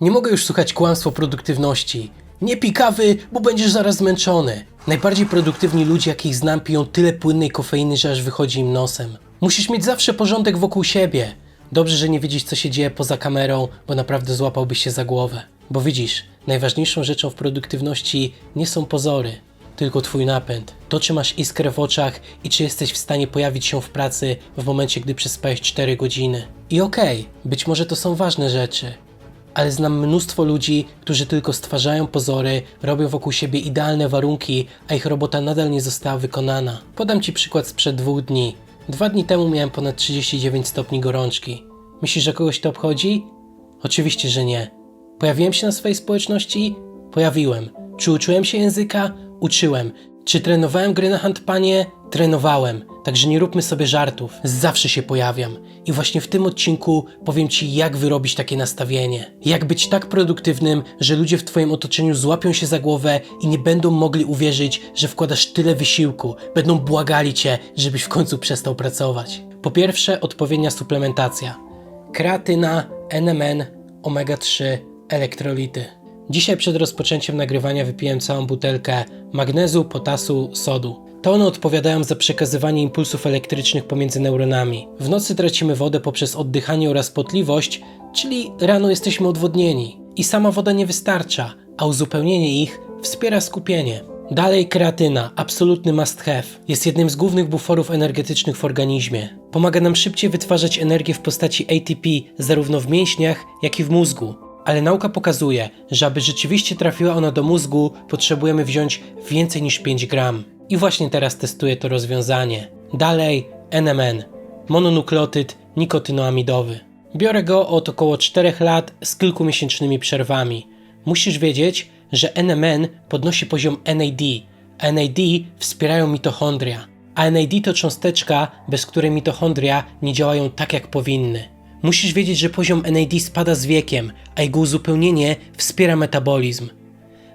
Nie mogę już słuchać kłamstw o produktywności. Nie pij kawy, bo będziesz zaraz zmęczony. Najbardziej produktywni ludzie, jakich znam, piją tyle płynnej kofeiny, że aż wychodzi im nosem. Musisz mieć zawsze porządek wokół siebie. Dobrze, że nie widzisz, co się dzieje poza kamerą, bo naprawdę złapałbyś się za głowę. Bo widzisz, najważniejszą rzeczą w produktywności nie są pozory, tylko twój napęd. To, czy masz iskrę w oczach i czy jesteś w stanie pojawić się w pracy w momencie, gdy przespałeś 4 godziny. I okej, być może to są ważne rzeczy, ale znam mnóstwo ludzi, którzy tylko stwarzają pozory, robią wokół siebie idealne warunki, a ich robota nadal nie została wykonana. Podam Ci przykład sprzed dwóch dni. Dwa dni temu miałem ponad 39 stopni gorączki. Myślisz, że kogoś to obchodzi? Oczywiście, że nie. Pojawiłem się na swojej społeczności? Pojawiłem. Czy uczyłem się języka? Uczyłem. Czy trenowałem gry na handpanie? Trenowałem. Także nie róbmy sobie żartów. Zawsze się pojawiam. I właśnie w tym odcinku powiem Ci, jak wyrobić takie nastawienie. Jak być tak produktywnym, że ludzie w Twoim otoczeniu złapią się za głowę i nie będą mogli uwierzyć, że wkładasz tyle wysiłku. Będą błagali Cię, żebyś w końcu przestał pracować. Po pierwsze, odpowiednia suplementacja. Kreatyna, NMN, omega-3, elektrolity. Dzisiaj przed rozpoczęciem nagrywania wypiłem całą butelkę magnezu, potasu, sodu. To one odpowiadają za przekazywanie impulsów elektrycznych pomiędzy neuronami. W nocy tracimy wodę poprzez oddychanie oraz potliwość, czyli rano jesteśmy odwodnieni. I sama woda nie wystarcza, a uzupełnienie ich wspiera skupienie. Dalej kreatyna, absolutny must have. Jest jednym z głównych buforów energetycznych w organizmie. Pomaga nam szybciej wytwarzać energię w postaci ATP zarówno w mięśniach, jak i w mózgu. Ale nauka pokazuje, że aby rzeczywiście trafiła ona do mózgu, potrzebujemy wziąć więcej niż 5 gram. I właśnie teraz testuję to rozwiązanie. Dalej NMN, mononukleotyd nikotynoamidowy. Biorę go od około 4 lat z kilkumiesięcznymi przerwami. Musisz wiedzieć, że NMN podnosi poziom NAD. NAD wspierają mitochondria, a NAD to cząsteczka, bez której mitochondria nie działają tak jak powinny. Musisz wiedzieć, że poziom NAD spada z wiekiem, a jego uzupełnienie wspiera metabolizm.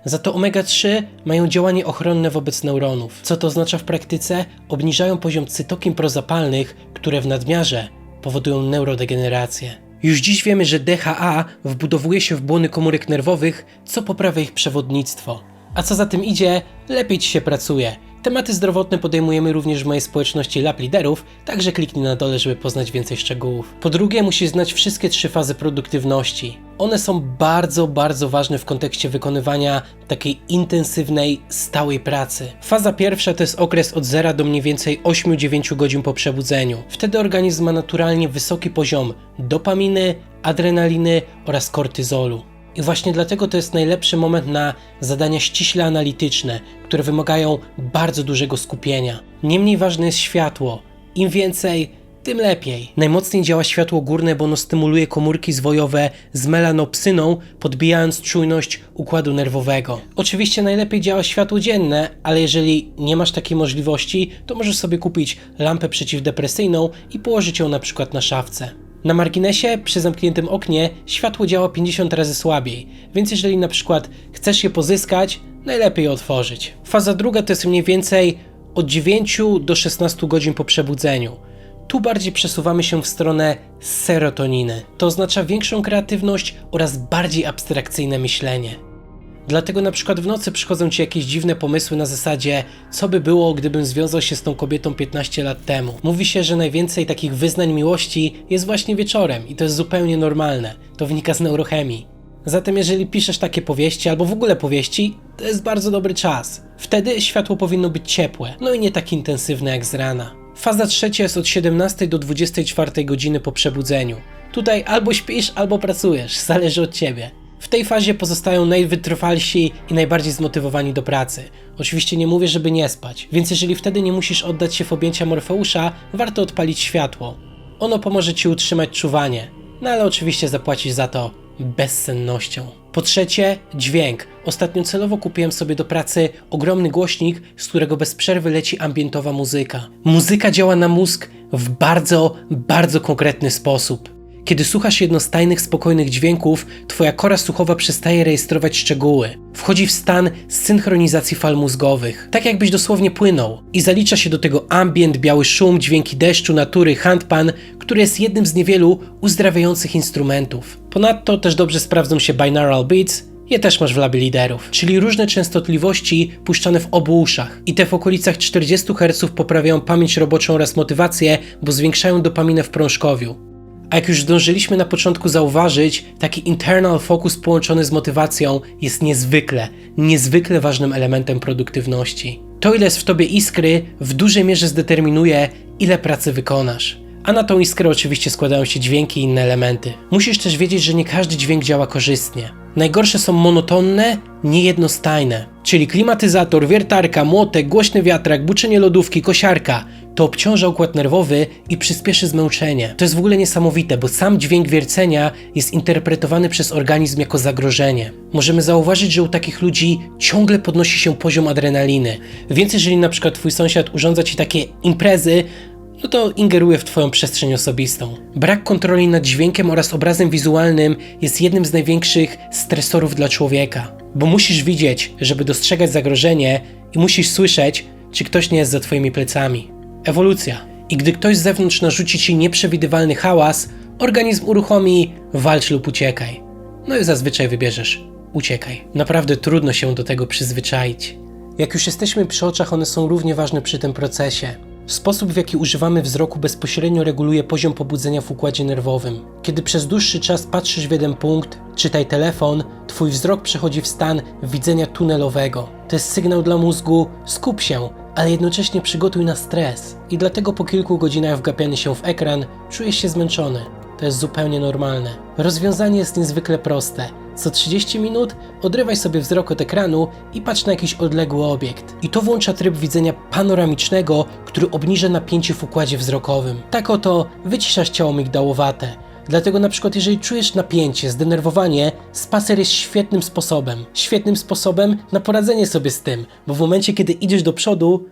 Za to omega-3 mają działanie ochronne wobec neuronów. Co to oznacza w praktyce? Obniżają poziom cytokin prozapalnych, które w nadmiarze powodują neurodegenerację. Już dziś wiemy, że DHA wbudowuje się w błony komórek nerwowych, co poprawia ich przewodnictwo. A co za tym idzie, lepiej ci się pracuje. Tematy zdrowotne podejmujemy również w mojej społeczności Lab Liderów, także kliknij na dole, żeby poznać więcej szczegółów. Po drugie, musisz znać wszystkie trzy fazy produktywności. One są bardzo, bardzo ważne w kontekście wykonywania takiej intensywnej, stałej pracy. Faza pierwsza to jest okres od 0 do mniej więcej 8-9 godzin po przebudzeniu. Wtedy organizm ma naturalnie wysoki poziom dopaminy, adrenaliny oraz kortyzolu. I właśnie dlatego to jest najlepszy moment na zadania ściśle analityczne, które wymagają bardzo dużego skupienia. Niemniej ważne jest światło. Im więcej, tym lepiej. Najmocniej działa światło górne, bo ono stymuluje komórki zwojowe z melanopsyną, podbijając czujność układu nerwowego. Oczywiście najlepiej działa światło dzienne, ale jeżeli nie masz takiej możliwości, to możesz sobie kupić lampę przeciwdepresyjną i położyć ją na przykład na szafce. Na marginesie, przy zamkniętym oknie, światło działa 50 razy słabiej, więc jeżeli na przykład chcesz je pozyskać, najlepiej je otworzyć. Faza druga to jest mniej więcej od 9 do 16 godzin po przebudzeniu. Tu bardziej przesuwamy się w stronę serotoniny. To oznacza większą kreatywność oraz bardziej abstrakcyjne myślenie. Dlatego na przykład w nocy przychodzą ci jakieś dziwne pomysły na zasadzie, co by było, gdybym związał się z tą kobietą 15 lat temu. Mówi się, że najwięcej takich wyznań miłości jest właśnie wieczorem i to jest zupełnie normalne. To wynika z neurochemii. Zatem jeżeli piszesz takie powieści albo w ogóle powieści, to jest bardzo dobry czas. Wtedy światło powinno być ciepłe, no i nie tak intensywne jak z rana. Faza trzecia jest od 17 do 24 godziny po przebudzeniu. Tutaj albo śpisz, albo pracujesz, zależy od ciebie. W tej fazie pozostają najwytrwalsi i najbardziej zmotywowani do pracy. Oczywiście nie mówię, żeby nie spać, więc jeżeli wtedy nie musisz oddać się w objęcia Morfeusza, warto odpalić światło. Ono pomoże ci utrzymać czuwanie, no ale oczywiście zapłacisz za to bezsennością. Po trzecie, dźwięk. Ostatnio celowo kupiłem sobie do pracy ogromny głośnik, z którego bez przerwy leci ambientowa muzyka. Muzyka działa na mózg w bardzo, bardzo konkretny sposób. Kiedy słuchasz jednostajnych, spokojnych dźwięków, twoja kora słuchowa przestaje rejestrować szczegóły. Wchodzi w stan synchronizacji fal mózgowych, tak jakbyś dosłownie płynął. I zalicza się do tego ambient, biały szum, dźwięki deszczu, natury, handpan, który jest jednym z niewielu uzdrawiających instrumentów. Ponadto też dobrze sprawdzą się binaural beats, je też masz w labie liderów, czyli różne częstotliwości puszczane w obu uszach. I te w okolicach 40 Hz poprawiają pamięć roboczą oraz motywację, bo zwiększają dopaminę w prążkowiu. A jak już zdążyliśmy na początku zauważyć, taki internal focus połączony z motywacją jest niezwykle, niezwykle ważnym elementem produktywności. To, ile jest w tobie iskry, w dużej mierze zdeterminuje, ile pracy wykonasz. A na tą iskrę oczywiście składają się dźwięki i inne elementy. Musisz też wiedzieć, że nie każdy dźwięk działa korzystnie. Najgorsze są monotonne, niejednostajne. Czyli klimatyzator, wiertarka, młotek, głośny wiatrak, buczenie lodówki, kosiarka. To obciąża układ nerwowy i przyspieszy zmęczenie. To jest w ogóle niesamowite, bo sam dźwięk wiercenia jest interpretowany przez organizm jako zagrożenie. Możemy zauważyć, że u takich ludzi ciągle podnosi się poziom adrenaliny. Więc jeżeli na przykład twój sąsiad urządza ci takie imprezy, no to ingeruje w Twoją przestrzeń osobistą. Brak kontroli nad dźwiękiem oraz obrazem wizualnym jest jednym z największych stresorów dla człowieka, bo musisz widzieć, żeby dostrzegać zagrożenie i musisz słyszeć, czy ktoś nie jest za Twoimi plecami. Ewolucja. I gdy ktoś z zewnątrz narzuci Ci nieprzewidywalny hałas, organizm uruchomi walcz lub uciekaj. No i zazwyczaj wybierzesz uciekaj. Naprawdę trudno się do tego przyzwyczaić. Jak już jesteśmy przy oczach, one są równie ważne przy tym procesie. Sposób, w jaki używamy wzroku, bezpośrednio reguluje poziom pobudzenia w układzie nerwowym. Kiedy przez dłuższy czas patrzysz w jeden punkt, czytaj telefon, twój wzrok przechodzi w stan widzenia tunelowego. To jest sygnał dla mózgu: skup się, ale jednocześnie przygotuj na stres. I dlatego po kilku godzinach wgapiania się w ekran czujesz się zmęczony. To jest zupełnie normalne. Rozwiązanie jest niezwykle proste. Co 30 minut odrywaj sobie wzrok od ekranu i patrz na jakiś odległy obiekt. I to włącza tryb widzenia panoramicznego, który obniża napięcie w układzie wzrokowym. Tak oto wyciszasz ciało migdałowate. Dlatego na przykład jeżeli czujesz napięcie, zdenerwowanie, spacer jest świetnym sposobem. Świetnym sposobem na poradzenie sobie z tym, bo w momencie kiedy idziesz do przodu,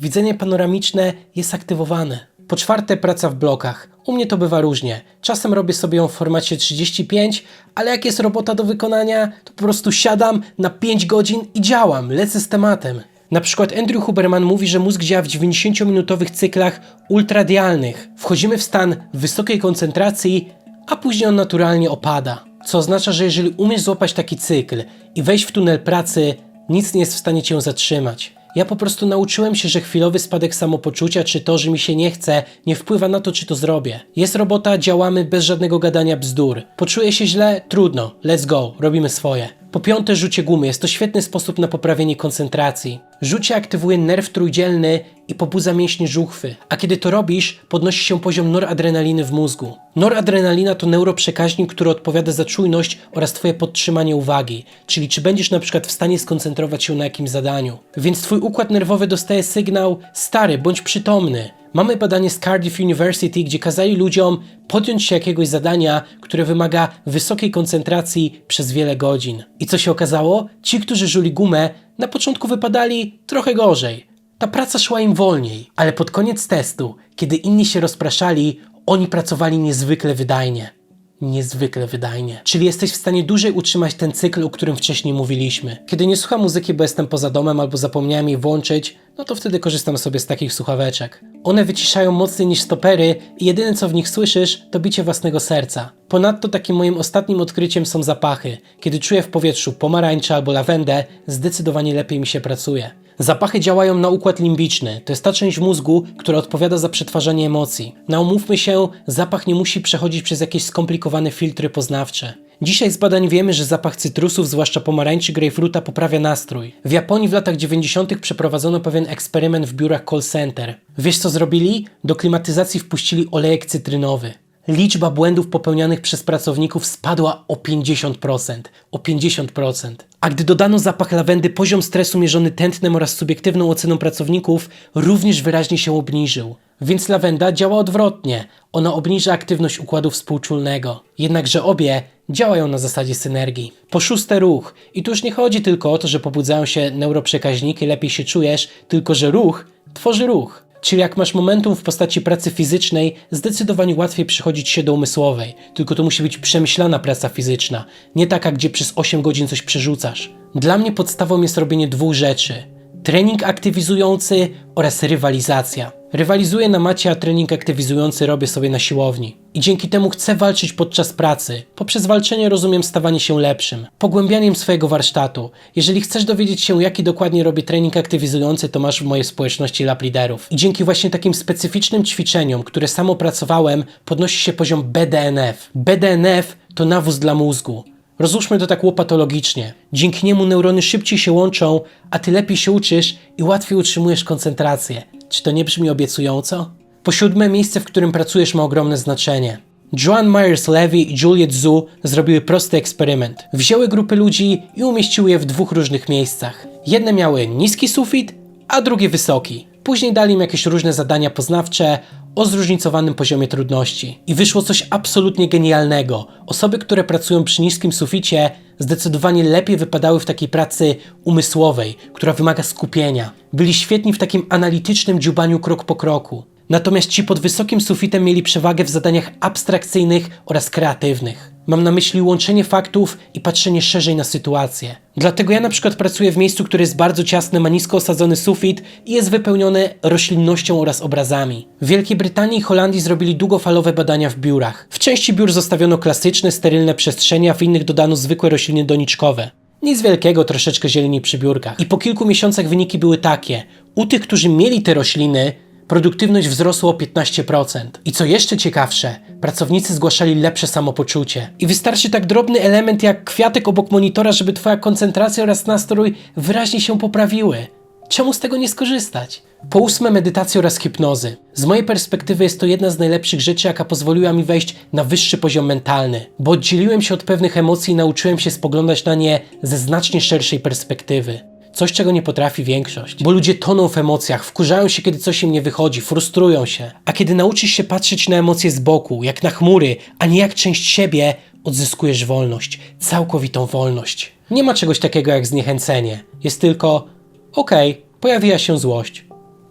widzenie panoramiczne jest aktywowane. Po czwarte, praca w blokach. U mnie to bywa różnie. Czasem robię sobie ją w formacie 35, ale jak jest robota do wykonania, to po prostu siadam na 5 godzin i działam, lecę z tematem. Na przykład Andrew Huberman mówi, że mózg działa w 90-minutowych cyklach ultradialnych. Wchodzimy w stan wysokiej koncentracji, a później on naturalnie opada. Co oznacza, że jeżeli umiesz złapać taki cykl i wejść w tunel pracy, nic nie jest w stanie cię zatrzymać. Ja po prostu nauczyłem się, że chwilowy spadek samopoczucia, czy to, że mi się nie chce, nie wpływa na to, czy to zrobię. Jest robota, działamy bez żadnego gadania bzdur. Poczuję się źle? Trudno. Let's go. Robimy swoje. Po piąte, rzucie gumy. Jest to świetny sposób na poprawienie koncentracji. Rzucie aktywuje nerw trójdzielny i pobudza mięśnie żuchwy. A kiedy to robisz, podnosi się poziom noradrenaliny w mózgu. Noradrenalina to neuroprzekaźnik, który odpowiada za czujność oraz twoje podtrzymanie uwagi, czyli czy będziesz na przykład w stanie skoncentrować się na jakimś zadaniu. Więc twój układ nerwowy dostaje sygnał stary, bądź przytomny. Mamy badanie z Cardiff University, gdzie kazali ludziom podjąć się jakiegoś zadania, które wymaga wysokiej koncentracji przez wiele godzin. I co się okazało? Ci, którzy żuli gumę, na początku wypadali trochę gorzej. Ta praca szła im wolniej, ale pod koniec testu, kiedy inni się rozpraszali, oni pracowali niezwykle wydajnie. Niezwykle wydajnie. Czyli jesteś w stanie dłużej utrzymać ten cykl, o którym wcześniej mówiliśmy. Kiedy nie słucham muzyki, bo jestem poza domem albo zapomniałem jej włączyć, no to wtedy korzystam sobie z takich słuchaweczek. One wyciszają mocniej niż stopery i jedyne co w nich słyszysz, to bicie własnego serca. Ponadto takim moim ostatnim odkryciem są zapachy. Kiedy czuję w powietrzu pomarańcze albo lawendę, zdecydowanie lepiej mi się pracuje. Zapachy działają na układ limbiczny. To jest ta część mózgu, która odpowiada za przetwarzanie emocji. Na umówmy się, zapach nie musi przechodzić przez jakieś skomplikowane filtry poznawcze. Dzisiaj z badań wiemy, że zapach cytrusów, zwłaszcza pomarańczy grejpfruta, poprawia nastrój. W Japonii w latach 90. przeprowadzono pewien eksperyment w biurach call center. Wiesz co zrobili? Do klimatyzacji wpuścili olejek cytrynowy. Liczba błędów popełnianych przez pracowników spadła o 50%. O 50%. A gdy dodano zapach lawendy, poziom stresu mierzony tętnem oraz subiektywną oceną pracowników również wyraźnie się obniżył. Więc lawenda działa odwrotnie. Ona obniża aktywność układu współczulnego. Jednakże obie działają na zasadzie synergii. Po szóste ruch. I tu już nie chodzi tylko o to, że pobudzają się neuroprzekaźniki, lepiej się czujesz, tylko że ruch tworzy ruch. Czyli jak masz momentum w postaci pracy fizycznej, zdecydowanie łatwiej przychodzić się do umysłowej. Tylko to musi być przemyślana praca fizyczna, nie taka, gdzie przez 8 godzin coś przerzucasz. Dla mnie podstawą jest robienie dwóch rzeczy. Trening aktywizujący oraz rywalizacja. Rywalizuję na macie, a trening aktywizujący robię sobie na siłowni. I dzięki temu chcę walczyć podczas pracy. Poprzez walczenie rozumiem stawanie się lepszym, pogłębianiem swojego warsztatu. Jeżeli chcesz dowiedzieć się, jaki dokładnie robię trening aktywizujący, to masz w mojej społeczności lab liderów. I dzięki właśnie takim specyficznym ćwiczeniom, które sam opracowałem, podnosi się poziom BDNF. BDNF to nawóz dla mózgu. Rozłóżmy to tak łopatologicznie. Dzięki niemu neurony szybciej się łączą, a ty lepiej się uczysz i łatwiej utrzymujesz koncentrację. Czy to nie brzmi obiecująco? Po siódme, miejsce, w którym pracujesz ma ogromne znaczenie. Joan Myers-Levy i Juliet Zhu zrobiły prosty eksperyment. Wzięły grupy ludzi i umieściły je w dwóch różnych miejscach. Jedne miały niski sufit, a drugie wysoki. Później dali im jakieś różne zadania poznawcze o zróżnicowanym poziomie trudności. I wyszło coś absolutnie genialnego. Osoby, które pracują przy niskim suficie, zdecydowanie lepiej wypadały w takiej pracy umysłowej, która wymaga skupienia. Byli świetni w takim analitycznym dziubaniu krok po kroku. Natomiast ci pod wysokim sufitem mieli przewagę w zadaniach abstrakcyjnych oraz kreatywnych. Mam na myśli łączenie faktów i patrzenie szerzej na sytuację. Dlatego ja na przykład pracuję w miejscu, które jest bardzo ciasne, ma nisko osadzony sufit i jest wypełnione roślinnością oraz obrazami. W Wielkiej Brytanii i Holandii zrobili długofalowe badania w biurach. W części biur zostawiono klasyczne, sterylne przestrzenie, a w innych dodano zwykłe rośliny doniczkowe. Nic wielkiego, troszeczkę zieleni przy biurkach. I po kilku miesiącach wyniki były takie. U tych, którzy mieli te rośliny, produktywność wzrosła o 15%. I co jeszcze ciekawsze, pracownicy zgłaszali lepsze samopoczucie. I wystarczy tak drobny element jak kwiatek obok monitora, żeby twoja koncentracja oraz nastrój wyraźnie się poprawiły. Czemu z tego nie skorzystać? Po ósme, medytacja oraz hipnozy. Z mojej perspektywy jest to jedna z najlepszych rzeczy, jaka pozwoliła mi wejść na wyższy poziom mentalny, bo oddzieliłem się od pewnych emocji i nauczyłem się spoglądać na nie ze znacznie szerszej perspektywy. Coś, czego nie potrafi większość. Bo ludzie toną w emocjach, wkurzają się, kiedy coś im nie wychodzi, frustrują się. A kiedy nauczysz się patrzeć na emocje z boku, jak na chmury, a nie jak część siebie, odzyskujesz wolność. Całkowitą wolność. Nie ma czegoś takiego jak zniechęcenie. Jest tylko, okej, pojawiła się złość.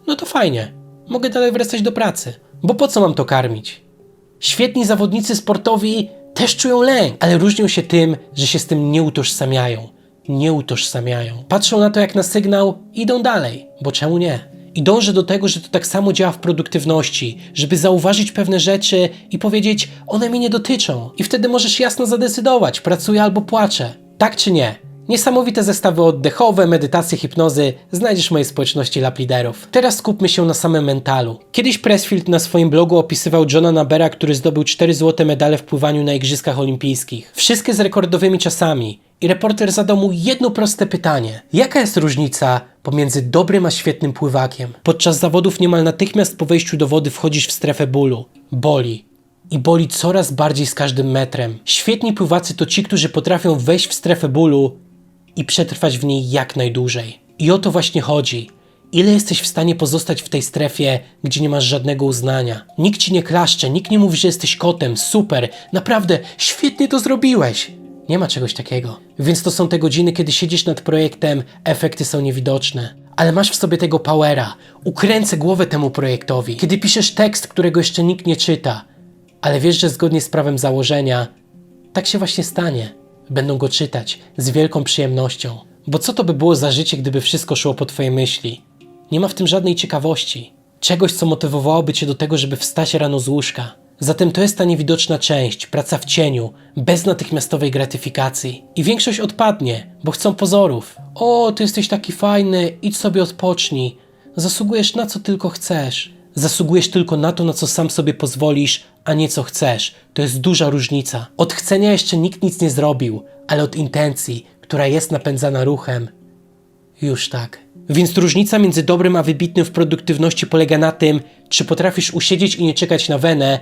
No to fajnie. Mogę dalej wracać do pracy. Bo po co mam to karmić? Świetni zawodnicy sportowi też czują lęk, ale różnią się tym, że się z tym nie utożsamiają. Nie utożsamiają. Patrzą na to jak na sygnał, idą dalej, bo czemu nie? I dążę do tego, że to tak samo działa w produktywności, żeby zauważyć pewne rzeczy i powiedzieć, one mnie nie dotyczą. I wtedy możesz jasno zadecydować, pracuję albo płaczę. Tak czy nie? Niesamowite zestawy oddechowe, medytacje, hipnozy znajdziesz w mojej społeczności lab liderów. Teraz skupmy się na samym mentalu. Kiedyś Pressfield na swoim blogu opisywał Johna Nabera, który zdobył 4 złote medale w pływaniu na Igrzyskach Olimpijskich. Wszystkie z rekordowymi czasami. I reporter zadał mu jedno proste pytanie. Jaka jest różnica pomiędzy dobrym a świetnym pływakiem? Podczas zawodów niemal natychmiast po wejściu do wody wchodzisz w strefę bólu. Boli i boli coraz bardziej z każdym metrem. Świetni pływacy to ci, którzy potrafią wejść w strefę bólu i przetrwać w niej jak najdłużej. I o to właśnie chodzi. Ile jesteś w stanie pozostać w tej strefie, gdzie nie masz żadnego uznania? Nikt ci nie klaszcze, nikt nie mówi, że jesteś kotem, super, naprawdę, świetnie to zrobiłeś. Nie ma czegoś takiego. Więc to są te godziny, kiedy siedzisz nad projektem, efekty są niewidoczne. Ale masz w sobie tego powera. Ukręcę głowę temu projektowi. Kiedy piszesz tekst, którego jeszcze nikt nie czyta, ale wiesz, że zgodnie z prawem założenia, tak się właśnie stanie. Będą go czytać z wielką przyjemnością. Bo co to by było za życie, gdyby wszystko szło po twojej myśli? Nie ma w tym żadnej ciekawości. Czegoś, co motywowałoby cię do tego, żeby wstać rano z łóżka. Zatem to jest ta niewidoczna część, praca w cieniu, bez natychmiastowej gratyfikacji. I większość odpadnie, bo chcą pozorów. O, ty jesteś taki fajny, idź sobie odpocznij. Zasługujesz na co tylko chcesz. Zasługujesz tylko na to, na co sam sobie pozwolisz, a nie co chcesz. To jest duża różnica. Od chcenia jeszcze nikt nic nie zrobił, ale od intencji, która jest napędzana ruchem, już tak. Więc różnica między dobrym a wybitnym w produktywności polega na tym, czy potrafisz usiedzieć i nie czekać na wenę,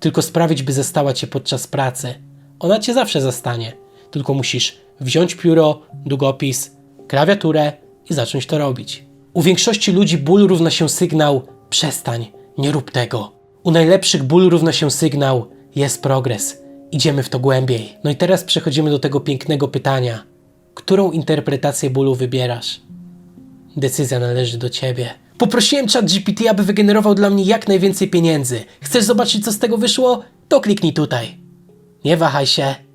tylko sprawić, by zastała cię podczas pracy. Ona cię zawsze zastanie. Tylko musisz wziąć pióro, długopis, klawiaturę i zacząć to robić. U większości ludzi ból równa się sygnał przestań, nie rób tego. U najlepszych ból równa się sygnał jest progres. Idziemy w to głębiej. No i teraz przechodzimy do tego pięknego pytania. Którą interpretację bólu wybierasz? Decyzja należy do ciebie. Poprosiłem ChatGPT, aby wygenerował dla mnie jak najwięcej pieniędzy. Chcesz zobaczyć, co z tego wyszło? To kliknij tutaj. Nie wahaj się.